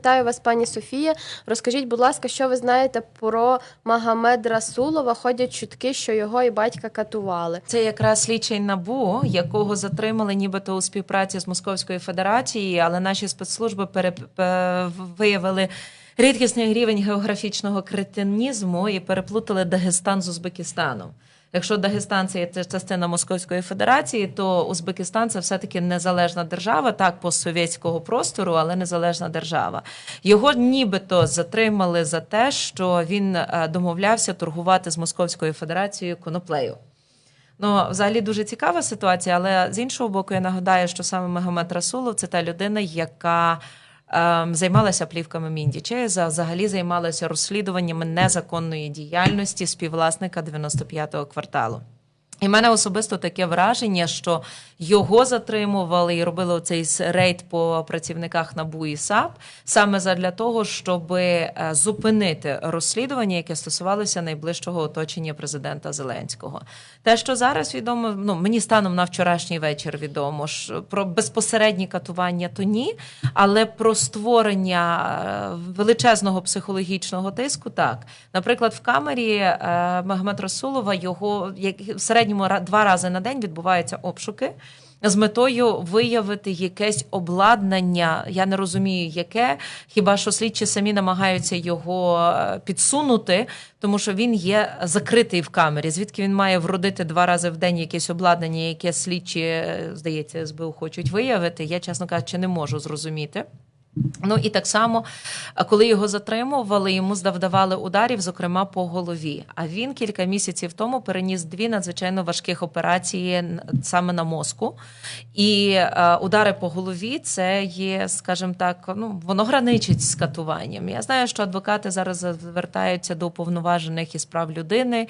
Вітаю вас, пані Софія. Розкажіть, будь ласка, що ви знаєте про Магомед Расулова? Ходять чутки, що його і батька катували. Це якраз слідчий набу, якого затримали нібито у співпраці з Московською Федерацією, але наші спецслужби пере... виявили рідкісний рівень географічного кретинізму і переплутали Дагестан з Узбекистаном. Якщо Дагестан це є частина Московської Федерації, то Узбекистан це все-таки незалежна держава, так постсовєтського простору, але незалежна держава. Його нібито затримали за те, що він е, домовлявся торгувати з Московською Федерацією коноплею. Ну, взагалі дуже цікава ситуація, але з іншого боку, я нагадаю, що саме Магомед Расулов це та людина, яка займалася плівками Міндіча, за взагалі займалася розслідуваннями незаконної діяльності співвласника 95-го кварталу. І в мене особисто таке враження, що його затримували і робили цей рейд по працівниках НАБУ і САП саме задля того, щоб е, зупинити розслідування, яке стосувалося найближчого оточення президента Зеленського. Те, що зараз відомо, ну мені станом на вчорашній вечір відомо що про безпосередні катування, то ні, але про створення е, величезного психологічного тиску, так. Наприклад, в камері е, Магомед Расулова його як в середньому два рази на день відбуваються обшуки. З метою виявити якесь обладнання, я не розумію, яке. Хіба що слідчі самі намагаються його е, підсунути, тому що він є закритий в камері. Звідки він має вродити два рази в день якесь обладнання, яке слідчі, е, здається, СБУ хочуть виявити. Я, чесно кажучи, не можу зрозуміти. Ну і так само, коли його затримували, йому завдавали ударів, зокрема по голові. А він кілька місяців тому переніс дві надзвичайно важких операції саме на мозку. І е, удари по голові це є, скажімо так, ну воно граничить з катуванням. Я знаю, що адвокати зараз звертаються до уповноважених із прав людини.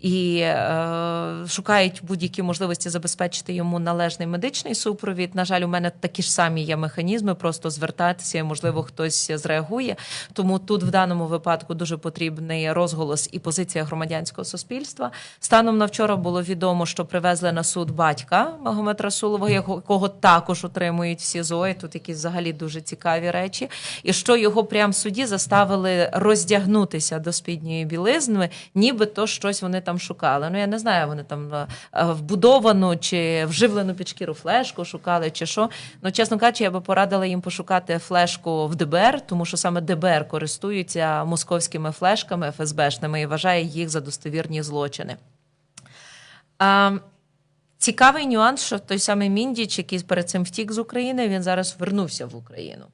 І е, шукають будь-які можливості забезпечити йому належний медичний супровід. На жаль, у мене такі ж самі є механізми, просто звертатися, можливо, хтось зреагує. Тому тут в даному випадку дуже потрібний розголос і позиція громадянського суспільства. Станом на вчора було відомо, що привезли на суд батька Магомед Расулова, якого також утримують в СІЗО. І Тут якісь взагалі дуже цікаві речі. І що його прямо в суді заставили роздягнутися до спідньої білизни, ніби то щось вони там шукали. Ну я не знаю, вони там е, е, вбудовану чи вживлену під шкіру флешку шукали, чи що. Ну, чесно кажучи, я би порадила їм пошукати флешку в ДБР, тому що саме ДБР користується московськими флешками ФСБшними і вважає їх за достовірні злочини. А, цікавий нюанс, що той самий Міндіч, який перед цим втік з України, він зараз вернувся в Україну.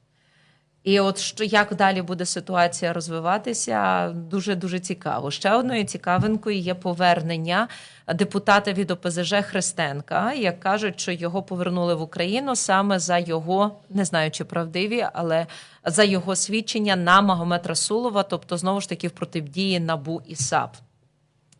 І от що як далі буде ситуація розвиватися, дуже дуже цікаво. Ще одною цікавинкою є повернення депутата від ОПЗЖ Христенка, як кажуть, що його повернули в Україну саме за його, не знаю чи правдиві, але за його свідчення на Магомед Расулова, тобто знову ж таки в протидії НАБУ і САП.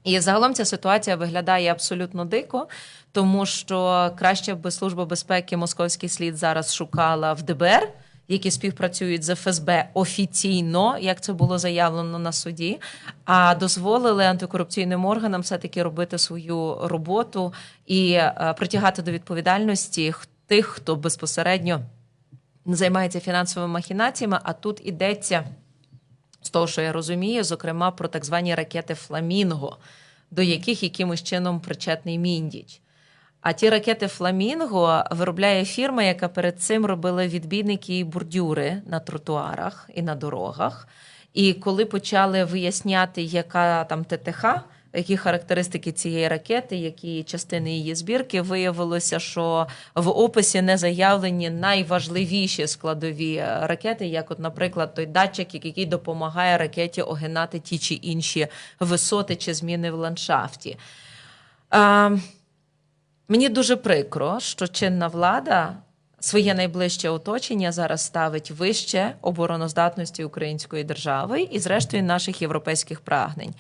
І загалом ця ситуація виглядає абсолютно дико, тому що краще би служба безпеки московський слід зараз шукала в ДБР, які співпрацюють з ФСБ офіційно, як це було заявлено на суді, а дозволили антикорупційним органам все-таки робити свою роботу і е, притягати до відповідальності тих, хто безпосередньо займається фінансовими махінаціями. А тут ідеться з того, що я розумію, зокрема про так звані ракети Фламінго, до яких якимось чином причетний міндіч. А ті ракети Фламінго виробляє фірма, яка перед цим робила відбійники і бордюри на тротуарах і на дорогах. І коли почали виясняти, яка там ТТХ, які характеристики цієї ракети, які частини її збірки, виявилося, що в описі не заявлені найважливіші складові ракети, як, от, наприклад, той датчик, який допомагає ракеті огинати ті чи інші висоти чи зміни в ландшафті. Мені дуже прикро, що чинна влада своє найближче оточення зараз ставить вище обороноздатності української держави і, зрештою, наших європейських прагнень.